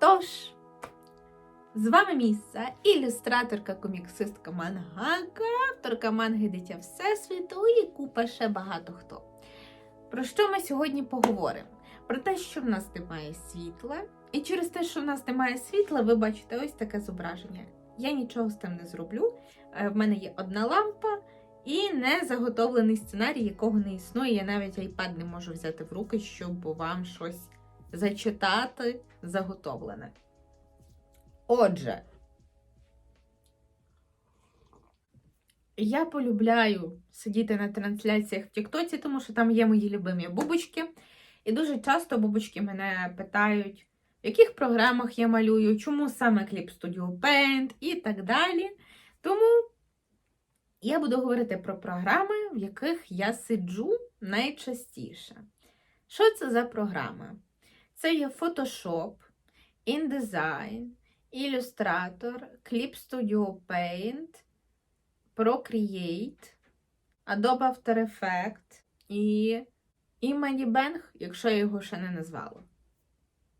Тож, з вами місце, ілюстраторка, коміксистка мангака, авторка манги Дитя Всесвіту і купа ще багато хто. Про що ми сьогодні поговоримо? Про те, що в нас немає світла, і через те, що в нас немає світла, ви бачите ось таке зображення. Я нічого з тим не зроблю. Е, В мене є одна лампа і не заготовлений сценарій, якого не існує. Я навіть iPad не можу взяти в руки, щоб вам щось зачитати заготовлене. Отже, я полюбляю сидіти на трансляціях в Тіктоці, тому що там є мої любимі бубочки. І дуже часто бубочки мене питають, в яких програмах я малюю, чому саме Clip Studio Paint і так далі. Тому я буду говорити про програми, в яких я сиджу найчастіше. Що це за програми? Це є Photoshop, InDesign, Illustrator, Clip Studio Paint, Procreate, Adobe After Effects і Imany Bang, якщо я його ще не назвала.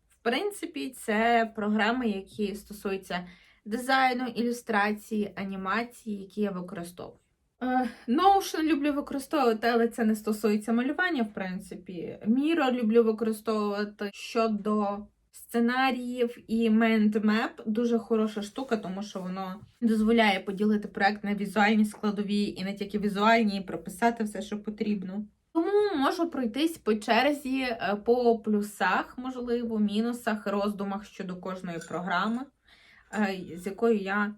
В принципі, це програми, які стосуються дизайну, ілюстрації, анімації, які я використовую. Е, Notion люблю використовувати, але це не стосується малювання, в принципі. Miro люблю використовувати щодо сценаріїв і Mindmap дуже хороша штука, тому що воно дозволяє поділити проект на візуальні складові і не тільки візуальні, і прописати все, що потрібно. Тому можу пройтись по черзі е, по плюсах, можливо, мінусах, роздумах щодо кожної програми, е, з якою я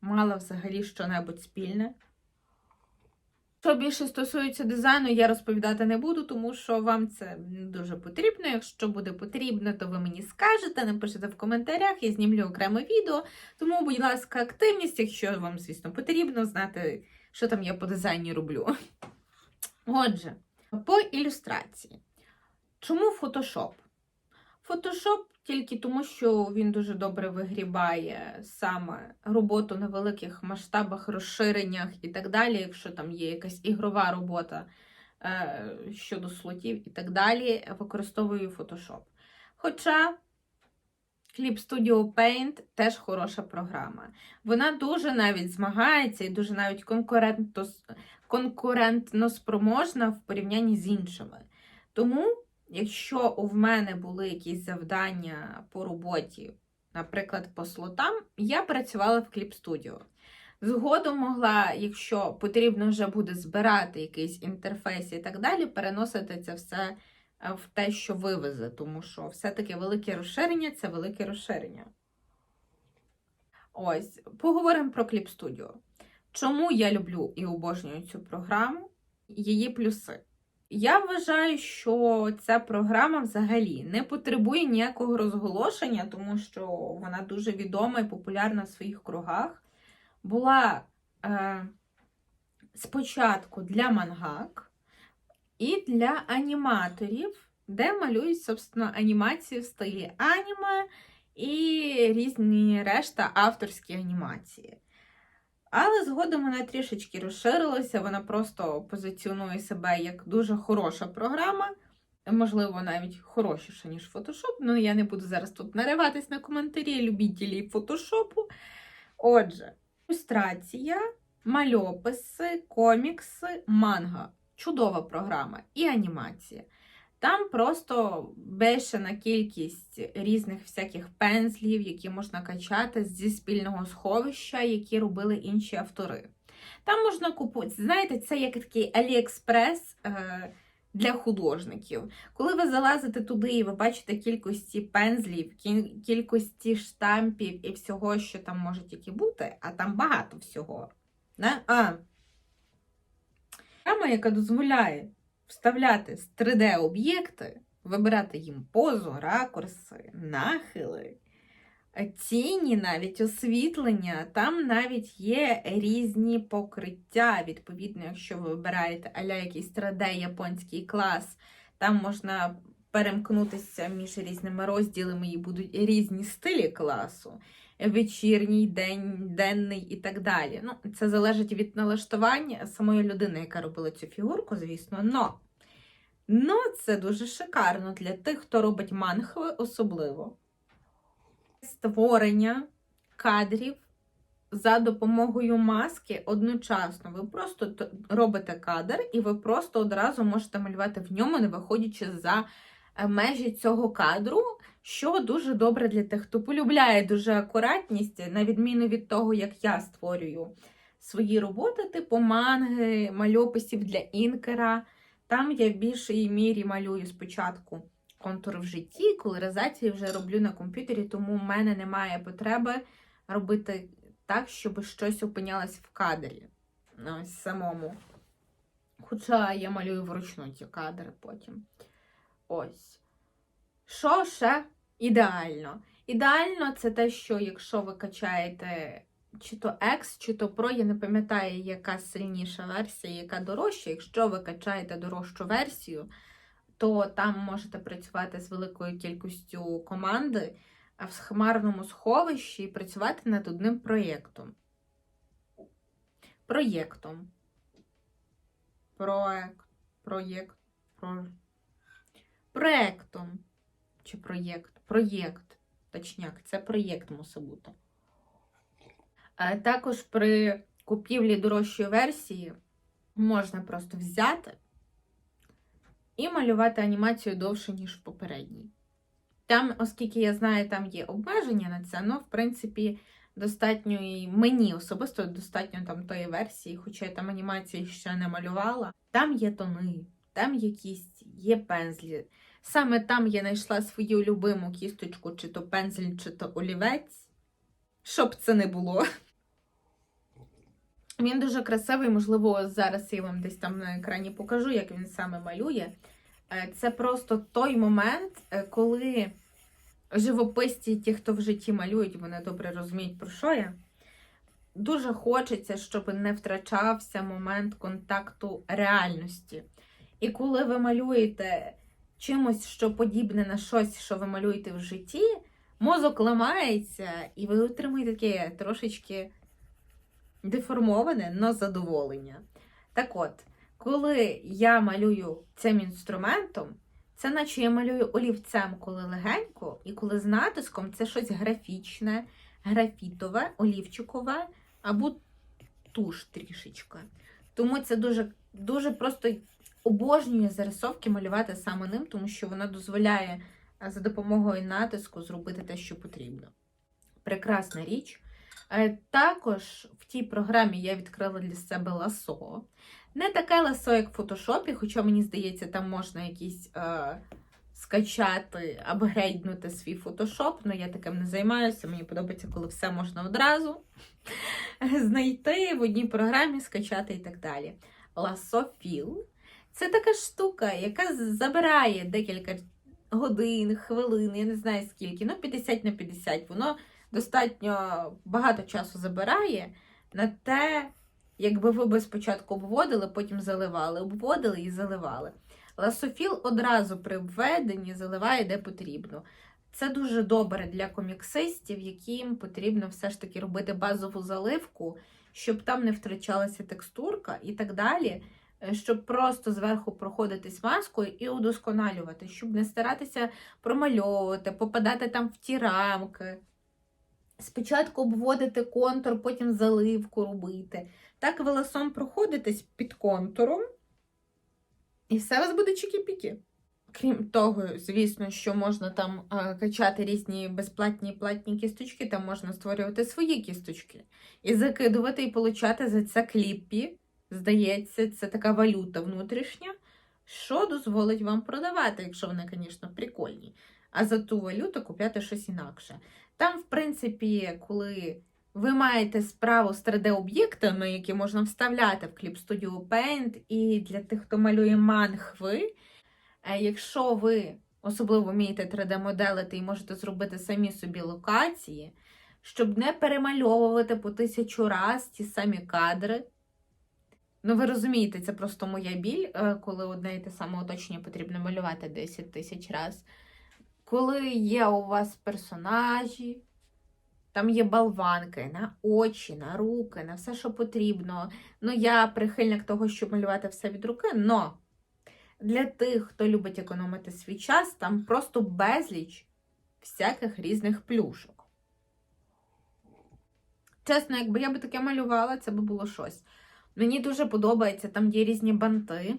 мала взагалі щонебудь спільне. Що більше стосується дизайну, я розповідати не буду, тому що вам це дуже потрібно. Якщо буде потрібно, то ви мені скажете, напишете в коментарях, я знімлю окреме відео. Тому, будь ласка, активність, якщо вам, звісно, потрібно знати, що там я по дизайні роблю. Отже, по ілюстрації. Чому Photoshop? Photoshop тільки тому, що він дуже добре вигрібає саме роботу на великих масштабах, розширеннях і так далі, якщо там є якась ігрова робота е, щодо слотів і так далі, використовую Photoshop. Хоча Clip Studio Paint теж хороша програма. Вона дуже навіть змагається і дуже навіть конкурентно, конкурентно спроможна в порівнянні з іншими. Тому якщо в мене були якісь завдання по роботі, наприклад, по слотам, я працювала в Clip Studio. Згодом могла, якщо потрібно вже буде збирати якийсь інтерфейс і так далі, переносити це все е, в те, що вивезе, тому що все-таки велике розширення це велике розширення. Ось, поговоримо про Clip Studio. Чому я люблю і обожнюю цю програму? Її плюси. Я вважаю, що ця програма взагалі не потребує ніякого розголошення, тому що вона дуже відома і популярна в своїх кругах. Була е, спочатку для мангак і для аніматорів, де малюють, собственно, анімації в стилі аніме і різні решта авторські анімації. Але згодом вона трішечки розширилася, вона просто позиціонує себе як дуже хороша програма, можливо, навіть хорошіша, ніж Photoshop. Ну, я не буду зараз тут нариватись на коментарі любітелі фотошопу. Отже, ілюстрація, мальописи, комікси, манга. Чудова програма і анімація. Там просто бешена кількість різних всяких пензлів, які можна качати зі спільного сховища, які робили інші автори. Там можна купувати, знаєте, це як такий Аліекспрес е, для художників. Коли ви залазите туди і ви бачите кількості пензлів, кількості штампів і всього, що там може тільки бути, а там багато всього. Не? А. Програма, яка дозволяє вставляти з 3D-об'єкти, вибирати їм позу, ракурси, нахили, тіні, навіть освітлення. Там навіть є різні покриття. Відповідно, якщо ви вибираєте аля якийсь 3D-японський клас, там можна перемкнутися між різними розділами і будуть різні стилі класу. Вечірній, день, денний і так далі. Ну, це залежить від налаштування самої людини, яка робила цю фігурку, звісно. Но, но це дуже шикарно для тих, хто робить манхви особливо. створення кадрів за допомогою маски одночасно. Ви просто робите кадр, і ви просто одразу можете малювати в ньому, не виходячи за е, межі цього кадру, що дуже добре для тих, хто полюбляє дуже акуратність, на відміну від того, як я створюю свої роботи, типу манги, мальописів для інкера. Там я в більшій мірі малюю спочатку контур в житті, колоризації вже роблю на комп'ютері, тому в мене немає потреби робити так, щоб щось опинялось в кадрі. ну, Ось самому. Хоча я малюю вручну ті кадри потім. Ось. Що ще ідеально? Ідеально це те, що якщо ви качаєте чи то X, чи то Pro, я не пам'ятаю, яка сильніша версія, яка дорожча. Якщо ви качаєте дорожчу версію, то там можете працювати з великою кількістю команди в хмарному сховищі і працювати над одним проєктом. Проєктом. Проект. Проєкт. Про... Чи проєкт? Проєкт. Точняк, це проєкт мусить бути. Також при купівлі дорожчої версії можна просто взяти і малювати анімацію довше, ніж в попередній. Там, оскільки я знаю, там є обмеження на це, ну, в принципі, достатньо і мені особисто достатньо там тої версії, хоча я там анімації ще не малювала. Там є тони, там є кість, є пензлі. Саме там я знайшла свою любиму кісточку, чи то пензель, чи то олівець. Щоб це не було. Він дуже красивий, можливо, зараз я вам десь там на екрані покажу, як він саме малює. Е, Це просто той момент, е, коли живописці, ті, хто в житті малюють, вони добре розуміють, про що я. Дуже хочеться, щоб не втрачався момент контакту реальності. І коли ви малюєте чимось, що подібне на щось, що ви малюєте в житті, мозок ламається, і ви отримуєте таке трошечки деформоване, но задоволення. Так от, коли я малюю цим інструментом, це наче я малюю олівцем, коли легенько, і коли з натиском це щось графічне, графітове, олівчикове або туш трішечка. Тому це дуже, дуже просто обожнює зарисовки малювати саме ним, тому що воно дозволяє за допомогою натиску зробити те, що потрібно. Прекрасна річ. Е, Також в тій програмі я відкрила для себе ласо. Не таке ласо, як в фотошопі, хоча мені здається, там можна якісь е, скачати, апгрейднути свій фотошоп, але я таким не займаюся. Мені подобається, коли все можна одразу знайти в одній програмі, скачати і так далі. Ласофіл це така штука, яка забирає декілька годин, хвилин, я не знаю скільки, ну 50 на 50. Воно достатньо багато часу забирає на те, якби ви би спочатку обводили, потім заливали, обводили і заливали. Ласофіл одразу при введенні заливає де потрібно. Це дуже добре для коміксистів, яким потрібно все ж таки робити базову заливку, щоб там не втрачалася текстурка і так далі, щоб просто зверху проходитись маскою і удосконалювати, щоб не старатися промальовувати, попадати там в ті рамки. Спочатку обводити контур, потім заливку робити. Так волосом проходитесь під контуром, і все у вас буде чікі-пікі. Крім того, звісно, що можна там а, качати різні безплатні платні кісточки, там можна створювати свої кісточки і закидувати, і получати за це кліпі. Здається, це така валюта внутрішня, що дозволить вам продавати, якщо вони, звісно, прикольні. А за ту валюту купляти щось інакше. Там, в принципі, коли ви маєте справу з 3D-об'єктами, які можна вставляти в Clip Studio Paint, і для тих, хто малює мангви, е, якщо ви особливо вмієте 3D-моделити і можете зробити самі собі локації, щоб не перемальовувати по тисячу раз ті самі кадри. Ну, ви розумієте, це просто моя біль, е, коли одне і те саме оточення потрібно малювати 10 тисяч разів. Коли є у вас персонажі, там є болванки на очі, на руки, на все, що потрібно. Ну, я прихильник того, щоб малювати все від руки, но для тих, хто любить економити свій час, там просто безліч всяких різних плюшок. Чесно, якби я би таке малювала, це би було щось. Мені дуже подобається, там є різні банти,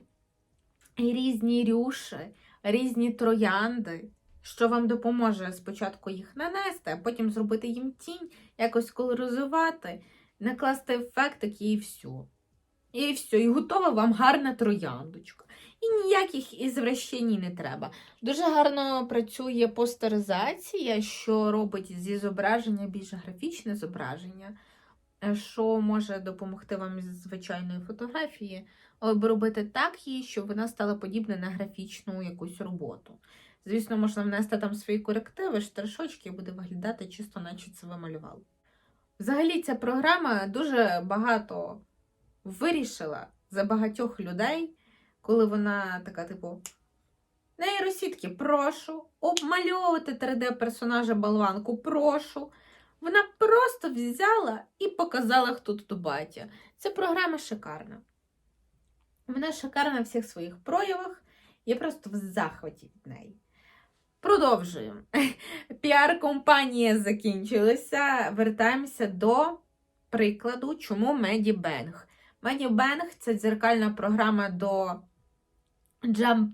різні рюші, різні троянди, що вам допоможе спочатку їх нанести, а потім зробити їм тінь, якось колоризувати, накласти ефектик і все. І все, і готова вам гарна трояндочка. І ніяких ізвращень не треба. Дуже гарно працює постеризація, що робить зі зображення більш графічне зображення, що може допомогти вам із звичайної фотографії, обробити так її, щоб вона стала подібна на графічну якусь роботу. Звісно, можна внести там свої корективи, штришочки, і буде виглядати чисто, наче це вималювали. Взагалі, ця програма дуже багато вирішила за багатьох людей, коли вона така, типу, нейросітки, прошу, обмальовувати 3D-персонажа болванку, прошу. Вона просто взяла і показала, хто тут батя. Ця програма шикарна. Вона шикарна в всіх своїх проявах. Я просто в захваті від неї. Продовжуємо. Піар-компанія закінчилася. Вертаємося до прикладу, чому Medibang. Medibang – це дзеркальна програма до Jump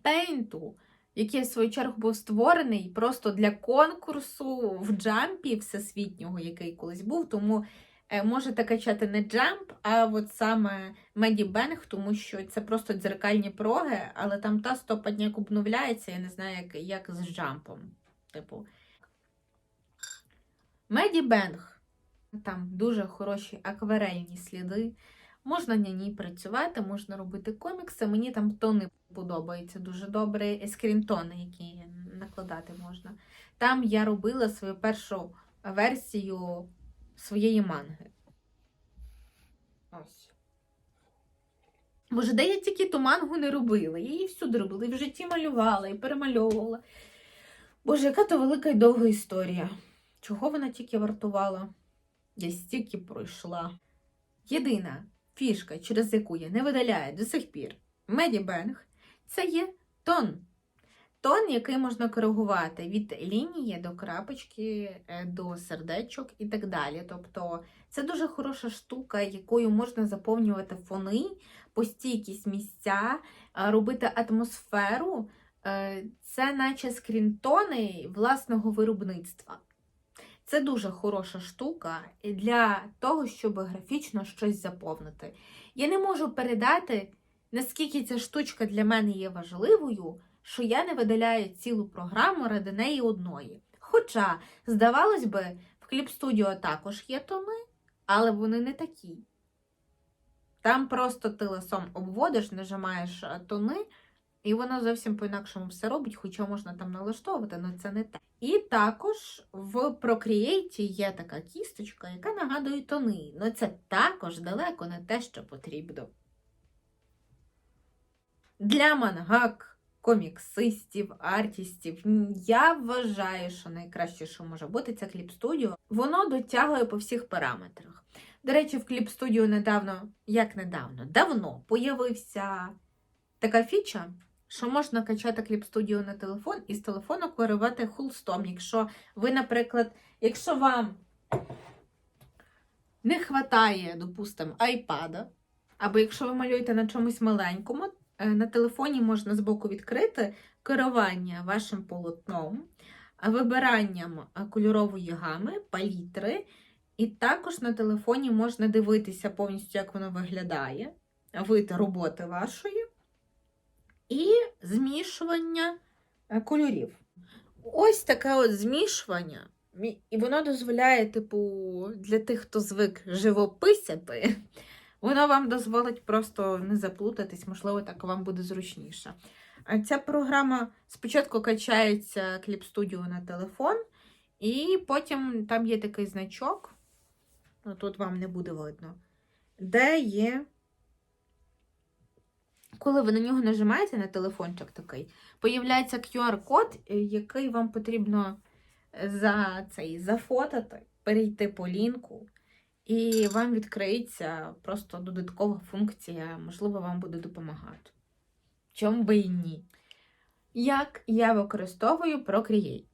який, в свою чергу, був створений просто для конкурсу в джампі всесвітнього, який колись був. Тому е, можете качати не джамп, а от саме Medibang, тому що це просто дзеркальні проги, але там та стопа як обновляється, я не знаю, як, як з джампом. Типу. Medibang. Там дуже хороші акварельні сліди. Можна на ній працювати, можна робити комікси. Мені там тони подобаються дуже добре, скрінтони, які накладати можна. Там я робила свою першу версію своєї манги. Ось. Боже, де я тільки ту мангу не робила? Її всюди робила, і в житті малювала, і перемальовувала. Боже, яка то велика і довга історія. Чого вона тільки вартувала? Я стільки пройшла. Єдина фішка, через яку я не видаляю до сих пір Medibang, це є тон. Тон, який можна коригувати від лінії до крапочки, е, до сердечок і так далі. Тобто це дуже хороша штука, якою можна заповнювати фони, постійкість місця, е, робити атмосферу. Е, Це наче скрінтони власного виробництва. Це дуже хороша штука для того, щоб графічно щось заповнити. Я не можу передати, наскільки ця штучка для мене є важливою, що я не видаляю цілу програму ради неї одної. Хоча, здавалось би, в Clip Studio також є тони, але вони не такі. Там просто ти лисом обводиш, нажимаєш е, тони, і воно зовсім по-інакшому все робить, хоча можна там налаштовувати, але це не те. І також в Procreate є така кісточка, яка нагадує тони. але це також далеко не те, що потрібно. Для мангак, коміксистів, артістів я вважаю, що найкраще, що може бути, це Clip Studio. Воно дотягує по всіх параметрах. До речі, в Clip Studio недавно, як недавно, давно появився така фіча, що можна качати Clip Studio на телефон і з телефону керувати хулстом. Якщо ви, наприклад, якщо вам не вистачає, допустимо, айпада, або якщо ви малюєте на чомусь маленькому, е, на телефоні можна збоку відкрити керування вашим полотном, вибиранням е, кольорової гами, палітри. І також на телефоні можна дивитися повністю, як воно виглядає, вид роботи вашої, і змішування е, кольорів. Ось таке от змішування, і воно дозволяє, типу, для тих, хто звик живописати, воно вам дозволить просто не заплутатись, можливо, так вам буде зручніше. А ця програма спочатку качається Clip Studio на телефон, і потім там є такий значок, ну, тут вам не буде видно, де є. Коли ви на нього нажимаєте на телефончик такий, появляється QR-код, який вам потрібно за цей зафотати, перейти по лінку, і вам відкриється просто додаткова функція, можливо, вам буде допомагати. Чому би і ні? Як я використовую Procreate?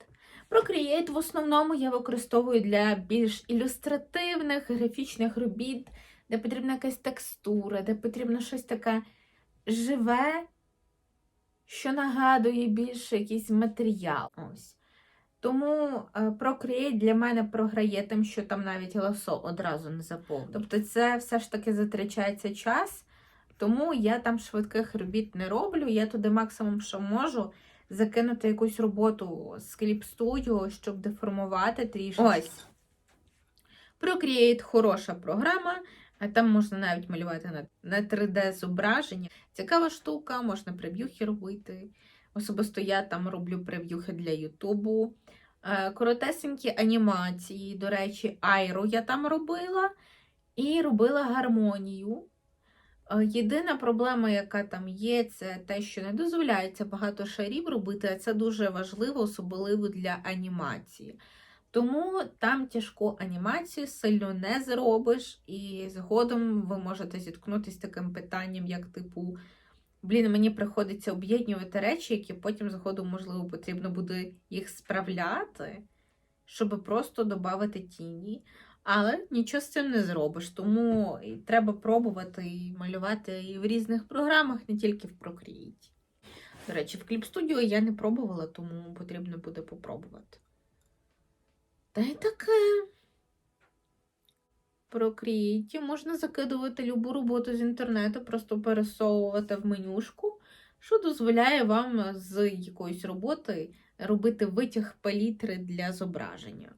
Procreate в основному я використовую для більш ілюстративних графічних робіт, де потрібна якась текстура, де потрібно щось таке живе, що нагадує більше якийсь матеріал. Ось. Тому е, Procreate для мене програє тим, що там навіть ласо одразу не заповнено. Тобто це все ж таки затрачається час, тому я там швидких робіт не роблю. Я туди максимум, що можу, закинути якусь роботу з Clip Studio, щоб деформувати трішки. Ось. Procreate хороша програма. А там можна навіть малювати на, на 3D зображення. Цікава штука, можна прев'юхи робити. Особисто я там роблю прев'юхи для Ютубу. Е, Коротесенькі анімації, до речі, айру я там робила і робила гармонію. Е, Єдина проблема, яка там є, це те, що не дозволяється багато шарів робити, а це дуже важливо, особливо для анімації. Тому там тяжку анімацію сильно не зробиш, і згодом ви можете зіткнутися з таким питанням, як типу, блін, мені приходиться об'єднувати речі, які потім згодом, можливо, потрібно буде їх справляти, щоб просто додати тіні. Але нічого з цим не зробиш, тому треба пробувати і малювати і в різних програмах, не тільки в Procreate. До речі, в Clip Studio я не пробувала, тому потрібно буде попробувати. Та й таке. В Procreate можна закидувати любу роботу з інтернету, просто пересовувати в менюшку, що дозволяє вам з якоїсь роботи робити витяг палітри для зображення.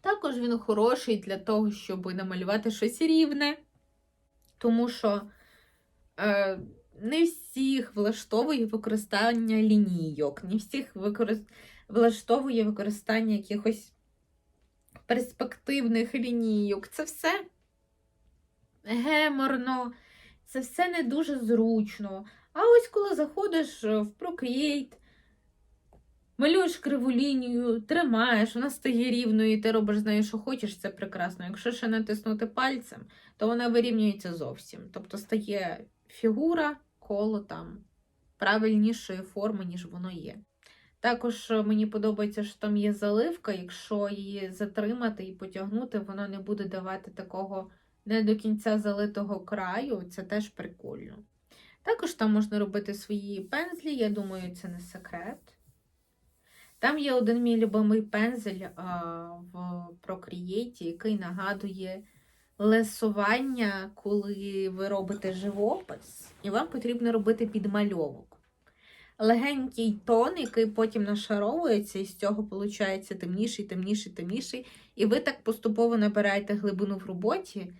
Також він хороший для того, щоб намалювати щось рівне, тому що е, не всіх влаштовує використання лінійок, не всіх використ... влаштовує використання якихось перспективних лінійок. Це все геморно, це все не дуже зручно. А ось коли заходиш в Procreate, малюєш криву лінію, тримаєш, вона стає рівною, і ти робиш з нею, що хочеш, це прекрасно. Якщо ще натиснути пальцем, то вона вирівнюється зовсім. Тобто стає фігура, коло там правильнішої форми, ніж воно є. Також е, мені подобається, що там є заливка, якщо її затримати і потягнути, воно не буде давати такого не до кінця залитого краю, це теж прикольно. Також там можна робити свої пензлі, я думаю, це не секрет. Там є один мій любимий пензель а, в Procreate, який нагадує лесування, коли ви робите живопис, і вам потрібно робити підмальовок. Легенький тон, який потім нашаровується, і з цього виходить темніший, темніший, темніший. І ви так поступово набираєте глибину в роботі.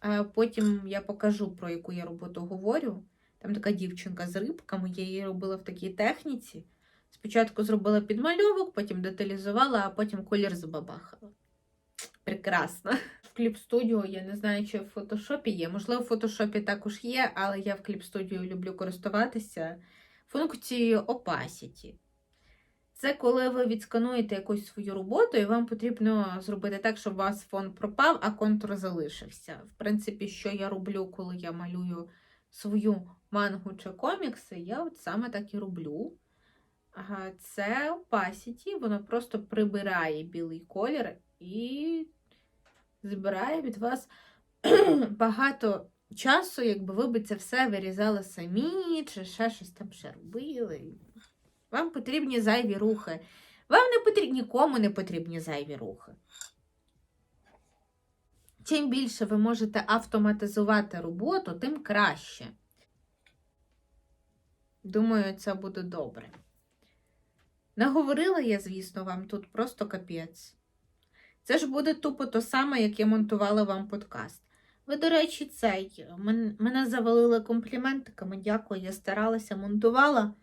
А Потім я покажу, про яку я роботу говорю. Там така дівчинка з рибками, я її робила в такій техніці. Спочатку зробила підмальовок, потім деталізувала, а потім колір забабахала. Прекрасно. В Clip Studio я не знаю, чи в фотошопі є. Можливо, в фотошопі також є, але я в Clip Studio люблю користуватися функцією Opacity. Це коли ви відскануєте якусь свою роботу, і вам потрібно зробити так, щоб у вас фон пропав, а контур залишився. В принципі, що я роблю, коли я малюю свою мангу чи комікси, я от саме так і роблю. Це Opacity, воно просто прибирає білий колір і збирає від вас багато часу, якби ви би це все вирізали самі, чи ще щось там ще робили. Вам потрібні зайві рухи. Вам не потрібні, нікому не потрібні зайві рухи. Чим більше ви можете автоматизувати роботу, тим краще. Думаю, це буде добре. Наговорила я, звісно, вам тут просто капець. Це ж буде тупо то саме, як я монтувала вам подкаст. Ви, до речі, цей, мене завалили компліментиками, дякую, я старалася, монтувала.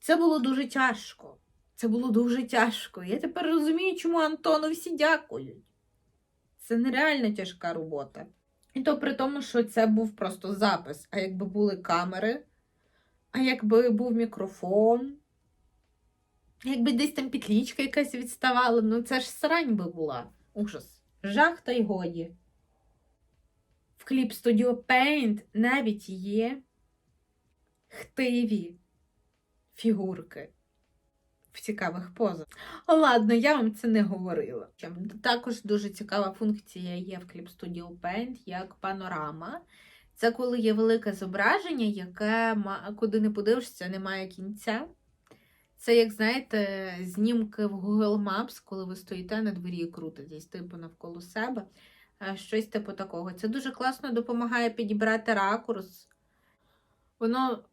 Це було дуже тяжко. Це було дуже тяжко. Я тепер розумію, чому Антону всі дякують. Це нереально тяжка робота. І то при тому, що це був просто запис. А якби були камери, а якби був мікрофон, якби десь там петлічка якась відставала, ну це ж срань би була. Ужас. Жах та й годі. В Clip Studio Paint навіть є хтиві фігурки. в цікавих позах. Ладно, я вам це не говорила. Також дуже цікава функція є в Clip Studio Paint як панорама. Це коли є велике зображення, яке куди не подивишся, немає кінця. Це, як знаєте, знімки в Google Maps, коли ви стоїте на дворі і крутитесь, типу навколо себе. Е, Щось типу такого. Це дуже класно допомагає підібрати ракурс. Воно,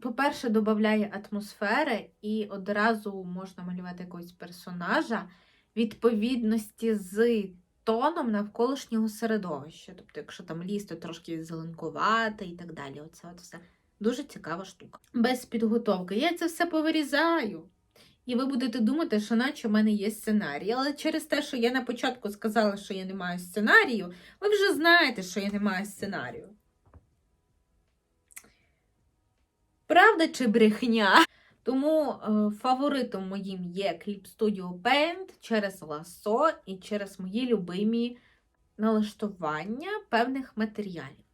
по-перше, додає атмосфери, і одразу можна малювати якогось персонажа відповідності з тоном навколишнього середовища. Тобто, якщо там ліс, то трошки зеленкувати і так далі. Оце от все. Дуже цікава штука. Без підготовки. Я це все повирізаю. І ви будете думати, що наче в мене є сценарій. Але через те, що я на початку сказала, що я не маю сценарію, ви вже знаєте, що я не маю сценарію. Правда чи брехня? Тому е, фаворитом моїм є Clip Studio Paint через ласо і через мої любимі налаштування певних матеріалів.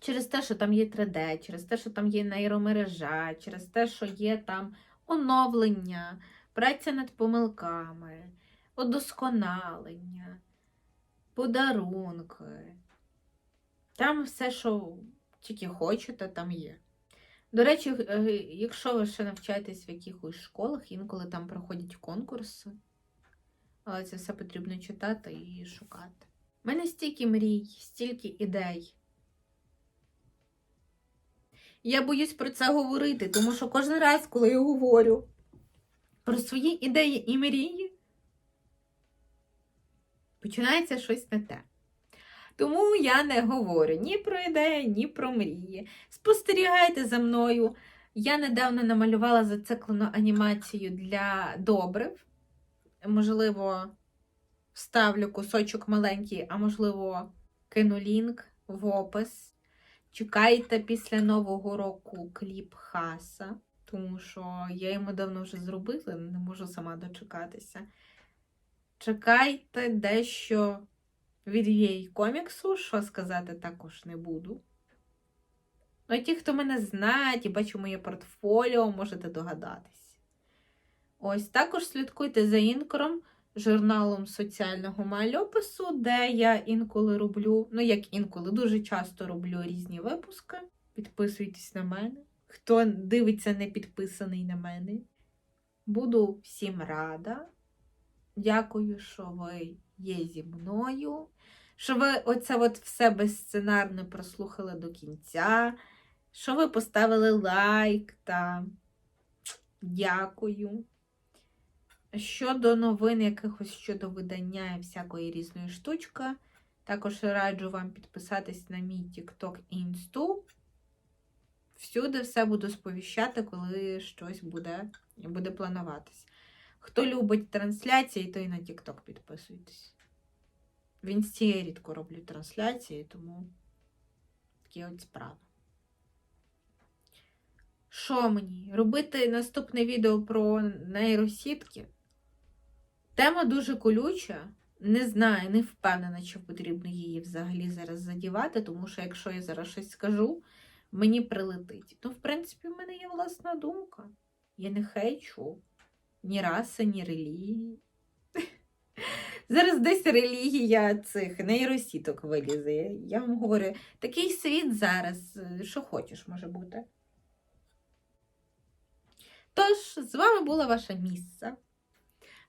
Через те, що там є 3D, через те, що там є нейромережа, через те, що є там оновлення, праця над помилками, удосконалення, подарунки. Там все, що тільки хочете, там є. До речі, е, якщо ви ще навчаєтесь в якихось школах, інколи там проходять конкурси, але це все потрібно читати і шукати. У мене стільки мрій, стільки ідей. Я боюсь про це говорити, тому що кожен раз, коли я говорю про свої ідеї і мрії, починається щось не те. Тому я не говорю ні про ідеї, ні про мрії. Спостерігайте за мною. Я недавно намалювала зациклену анімацію для добрив. Можливо, вставлю кусочок маленький, а можливо, кину лінк в опис. Чекайте після Нового року кліп Хаса, тому що я йому давно вже зробила, не можу сама дочекатися. Чекайте дещо від її коміксу, що сказати також не буду. Ну, ті, хто мене знають і бачить моє портфоліо, можете догадатись. Ось також слідкуйте за інкором, журналом соціального мальопису, де я інколи роблю, ну як інколи, дуже часто роблю різні випуски. Підписуйтесь на мене. Хто дивиться не підписаний на мене. Буду всім рада. Дякую, що ви є зі мною. Що ви оце от все безсценарно прослухали до кінця. Що ви поставили лайк та дякую. Щодо новин якихось щодо видання і всякої різної штучки, також раджу вам підписатись на мій TikTok і Інсту. Всюди все буду сповіщати, коли щось буде, буде плануватись. Хто любить трансляції, то і на TikTok підписуйтесь. В інсті я рідко роблю трансляції, тому такі от справи. Що мені? Робити наступне відео про нейросітки? Тема дуже колюча. Не знаю, не впевнена, чи потрібно її взагалі зараз задівати, тому що якщо я зараз щось скажу, мені прилетить. Ну, в принципі, в мене є власна думка. Я не хейчу ні раси, ні релігії. Зараз десь релігія цих нейросіток вилізе. Я вам говорю, такий світ зараз, що хочеш, може бути. Тож, з вами була ваша місце.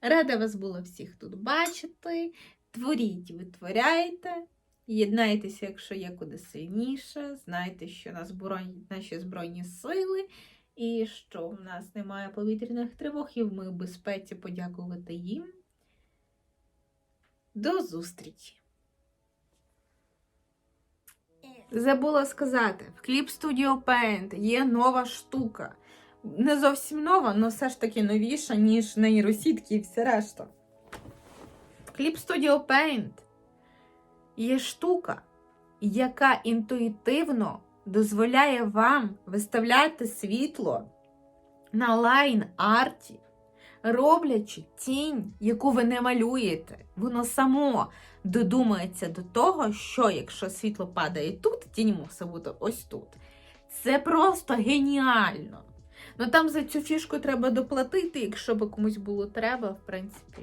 Рада вас було всіх тут бачити. Творіть, витворяйте, єднайтеся, якщо є куди сильніше. Знайте, що нас збройні, наші Збройні сили, і що в нас немає повітряних тривог, і ми в безпеці подякувати їм. До зустрічі! Забула сказати, в Clip Studio Paint є нова штука. Не зовсім нова, але все ж таки новіша, ніж нейросітки і все решта. Clip Studio Paint є штука, яка інтуїтивно дозволяє вам виставляти світло на лайн-арті, роблячи тінь, яку ви не малюєте. Воно само додумається до того, що якщо світло падає тут, тінь мусить бути ось тут. Це просто геніально. Ну там за цю фішку треба доплатити, якщо би комусь було треба, в принципі.